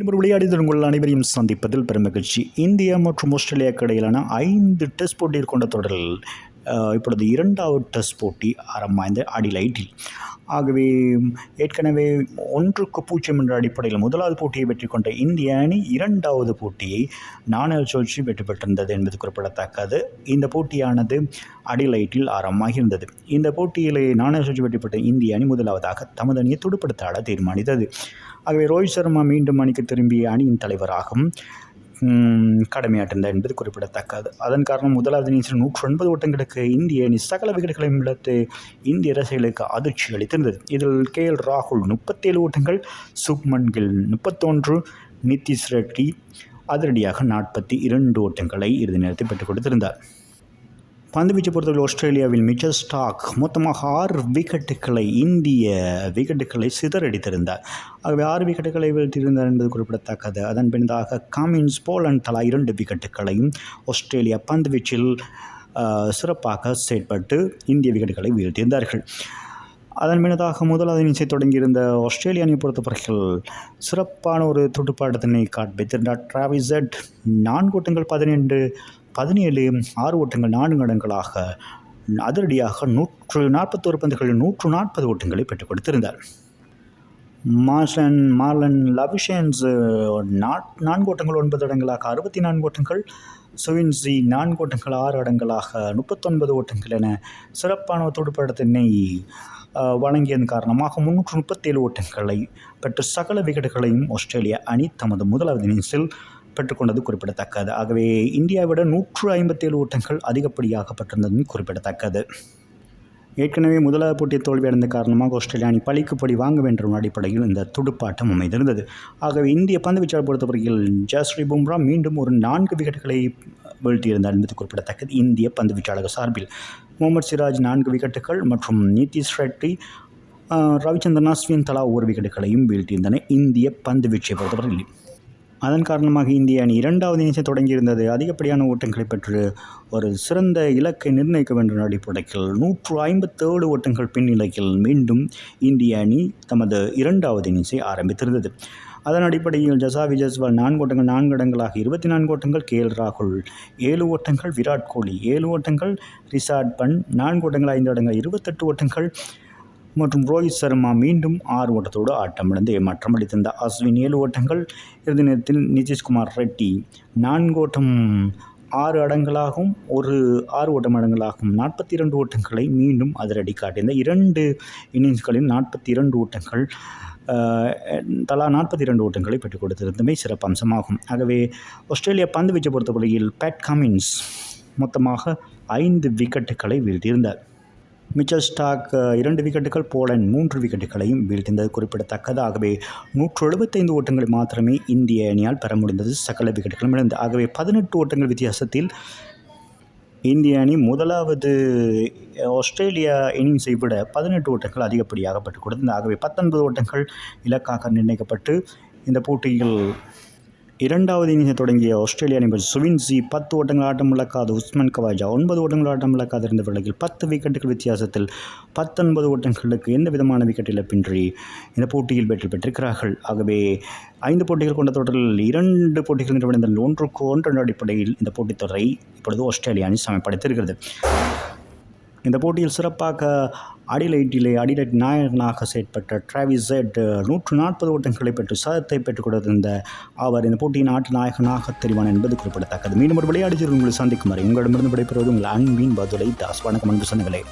இன்னொரு ஒரு உங்கள் அனைவரையும் சந்திப்பதில் பெருமகிழ்ச்சி இந்தியா மற்றும் ஆஸ்திரேலியாவுக்கு இடையிலான ஐந்து டெஸ்ட் போட்டியில் கொண்ட தொடரில் இப்பொழுது இரண்டாவது டெஸ்ட் போட்டி ஆரம்பமாய்ந்த அடிலைட்டில் ஆகவே ஏற்கனவே ஒன்றுக்கு பூஜ்ஜியம் என்ற அடிப்படையில் முதலாவது போட்டியை வெற்றி கொண்ட இந்திய அணி இரண்டாவது போட்டியை நாணய சுழற்சி வெற்றி பெற்றிருந்தது என்பது குறிப்பிடத்தக்கது. இந்த போட்டியானது அடிலைட்டில் ஆரம்பமாக இருந்தது இந்த போட்டியிலே நாணய சுழற்சி வெற்றி பெற்ற இந்திய அணி முதலாவதாக தமது அணியை துடுப்படுத்த ஆட தீர்மானித்தது. ஆகவே ரோஹித் சர்மா மீண்டும் அணிக்கு திரும்பிய அணியின் தலைவராகவும் ம், என்பது குறிப்பிடத்தக்கது. அதன் காரணம் முதலாவது இன்னிங்ஸில் நூற்று ஒன்பது ஓட்டங்களுக்கு இந்திய அணி சகல விக்கெட்டுகளையும் இழந்து இந்திய ரசிகர்களுக்கு அதிர்ச்சி அளித்திருந்தது. இதில் கே எல் ராகுல் முப்பத்தேழு ஓட்டங்கள் சுக்மன் கில் முப்பத்தொன்று நிதிஷ் ரெட்டி அதிரடியாக நாற்பத்தி இரண்டு ஓட்டங்களை இறுதி நேரத்தில் பெற்றுக் கொடுத்திருந்தார். பந்துவீச்சு பொறுத்தவரை ஆஸ்திரேலியாவில் மிச்சல் ஸ்டாக் மொத்தமாக ஆறு விக்கெட்டுகளை இந்திய விக்கெட்டுகளை சிதறடித்திருந்தார். ஆகவே ஆறு விக்கெட்டுகளை வீழ்த்தியிருந்தார் என்பது குறிப்பிடத்தக்கது. அதன் பின்னதாக காமின்ஸ் போலண்ட் தலா இரண்டு விக்கெட்டுகளையும் ஆஸ்திரேலியா பந்துவீச்சில் வீச்சில் சிறப்பாக செயற்பட்டு இந்திய விக்கெட்டுகளை வீழ்த்தியிருந்தார்கள். அதன் பின்னதாக முதலாவது இன்னிங்ஸை தொடங்கியிருந்த ஆஸ்திரேலிய அணி பொறுத்தவரையில் சிறப்பான ஒரு துடுப்பாட்டத்தினை காண்பித்திருந்தார். டிராவிசட் நான்கு ஓட்டங்கள் பதினெண்டு பதினேழு ஆறு ஓட்டங்கள் நான்கு இடங்களாக அதிரடியாக நூற்று நாற்பத்தோரு பந்துகளில் நூற்று நாற்பது ஓட்டங்களை பெற்றுக் கொடுத்திருந்தார். மாசன் மார்லன் லவிஷன்ஸ் நான்கு ஓட்டங்கள் ஒன்பது இடங்களாக அறுபத்தி நான்கு ஓட்டங்கள் சுவின்சி நான்கு ஓட்டங்கள் ஆறு இடங்களாக முப்பத்தொன்பது ஓட்டங்கள் என சிறப்பான ஒரு துடுப்பாட்டத்தினை வழங்கியதன் காரணமாக முன்னூற்று முப்பத்தேழு ஓட்டங்களை பெற்ற சகல விக்கெட்டுகளையும் ஆஸ்திரேலியா அணி தமது முதலாவது இன்னிங்ஸில் பெற்றுக்கொண்டது குறிப்பிடத்தக்கது. ஆகவே இந்தியாவை விட நூற்று ஐம்பத்தேழு ஓட்டங்கள் அதிகப்படியாக பெற்றிருந்ததும் குறிப்பிடத்தக்கது. ஏற்கனவே முதலாவது போட்டியில் தோல்வியடைந்த காரணமாக ஆஸ்திரேலியா அணி பழிக்கு பழி வாங்க வேண்டும் அடிப்படையில் இந்த துடுப்பாட்டம் அமைந்திருந்தது. ஆகவே இந்திய பந்து வீச்சாளர் பொறுத்தவரையில் ஜஸ்ரீ பும்ரா மீண்டும் ஒரு நான்கு விக்கெட்டுகளை வீழ்த்தியிருந்தார் என்பது குறிப்பிடத்தக்கது இந்திய பந்து வீச்சாளர் சார்பில். முகமது சிராஜ் நான்கு விக்கெட்டுகள் மற்றும் நிதிஷ் ரெட்டி ரவிச்சந்திரன் அஸ்வின் தலா ஒரு விக்கெட்டுகளையும் வீழ்த்தியிருந்தன இந்திய பந்து வீச்சை பொறுத்தவரையில். அதன் காரணமாக இந்திய அணி இரண்டாவது இன்னிங்ஸை தொடங்கியிருந்தது. அதிகப்படியான ஓட்டங்களை பெற்று ஒரு சிறந்த இலக்கை நிர்ணயிக்க வேண்டும் அடிப்படையில் நூற்று ஐம்பத்தேழு ஓட்டங்கள் பின்னிலையில் மீண்டும் இந்திய அணி தமது இரண்டாவது இன்னிங்ஸை ஆரம்பித்திருந்தது. அதன் அடிப்படையில் ஜசாவி ஜஸ்வால் நான்கு ஓட்டங்கள் நான்கு இடங்களாக இருபத்தி நான்கு ஓட்டங்கள் கே எல் ராகுல் ஏழு ஓட்டங்கள் விராட் கோலி ஏழு ஓட்டங்கள் ரிசார்ட் பன் நான்கு ஓட்டங்கள் ஐந்து இடங்கள் இருபத்தெட்டு ஓட்டங்கள் மற்றும் ரோஹித் சர்மா மீண்டும் ஆறு ஓட்டத்தோடு ஆட்டமிழந்து ஏமாற்றம் அளித்திருந்த அஸ்வின் ஏழு ஓட்டங்கள். இறுதி நேரத்தில் நிதிஷ்குமார் ரெட்டி நான்கு ஓட்டம் ஆறு அடங்களாகவும் ஒரு ஆறு ஓட்டம் அடங்களாகவும் நாற்பத்தி இரண்டு ஓட்டங்களை மீண்டும் அதிரடி காட்டியிருந்த இரண்டு இன்னிங்ஸ்களில் நாற்பத்தி இரண்டு ஓட்டங்கள் தலா நாற்பத்தி இரண்டு ஓட்டங்களை பெற்றுக் கொடுத்திருந்தமை சிறப்பம்சமாகும் ஆகவே ஆஸ்திரேலியா பந்து வீச்சை பொறுத்தவரையில் பேட் கமின்ஸ் மொத்தமாக ஐந்து விக்கெட்டுகளை வீழ்த்தியிருந்தார். மிச்சல் ஸ்டாக் இரண்டு விக்கெட்டுகள் போலண்ட் மூன்று விக்கெட்டுகளையும் வீழ்த்தியது. குறிப்பிடத்தக்கதாகவே நூற்று எழுபத்தைந்து ஓட்டங்களை மாத்திரமே இந்திய அணியால் பெற முடிந்தது. சகல விக்கெட்டுகளும் இழந்து ஆகவே பதினெட்டு ஓட்டங்கள் வித்தியாசத்தில் இந்திய அணி முதலாவது ஆஸ்திரேலியா இன்னிங்ஸை விட பதினெட்டு ஓட்டங்கள் அதிகப்படியாக பெற்றுக் கொடுத்தது. ஆகவே பத்தொன்பது ஓட்டங்கள் இலக்காக நிர்ணயிக்கப்பட்டு இந்த போட்டியில் இரண்டாவது இன்னிங்ஸை தொடங்கிய ஆஸ்திரேலிய அணிபர் சுவின்சி பத்து ஓட்டங்கள் ஆட்டம் இழக்காத உஸ்மான் கவாஜா ஒன்பது ஓட்டங்கள் ஆட்டம் இழக்காது இருந்த வேளையில் பத்து விக்கெட்டுகள் வித்தியாசத்தில் பத்தொன்பது ஓட்டங்களுக்கு எந்த விதமான விக்கெட் இழப்பின்றி இந்த போட்டியில் வெற்றி பெற்றிருக்கிறார்கள். ஆகவே ஐந்து போட்டிகள் கொண்ட தொடரில் இரண்டு போட்டிகள் நிறைவடைந்த ஒன்றுக்கு ஒன்று அடிப்படையில் இந்த போட்டித் தொடரை இப்பொழுது ஆஸ்திரேலிய அணி சமப்படுத்தியிருக்கிறது இந்த போட்டியில் சிறப்பாக அடிலைட்டிலே அடிலைட் நாயகனாக செயற்பட்ட டிராவிஸ் ஜெட் நூற்று நாற்பது ஓட்டங்களை பெற்று சதத்தை பெற்றுக் கொடுத்திருந்த அவர் இந்த போட்டியின் ஆட்டு நாயகனாக தெரிவான் என்பது குறிப்பிடத்தக்கது. மீண்டும் ஒரு விளையாடி உங்களை சந்திக்கும் வரை உங்களிடமிருந்து விடைபெறுவது உங்கள் அன்பின் பதுலை தாஸ். வணக்கம் அன்பு சொன்னங்களே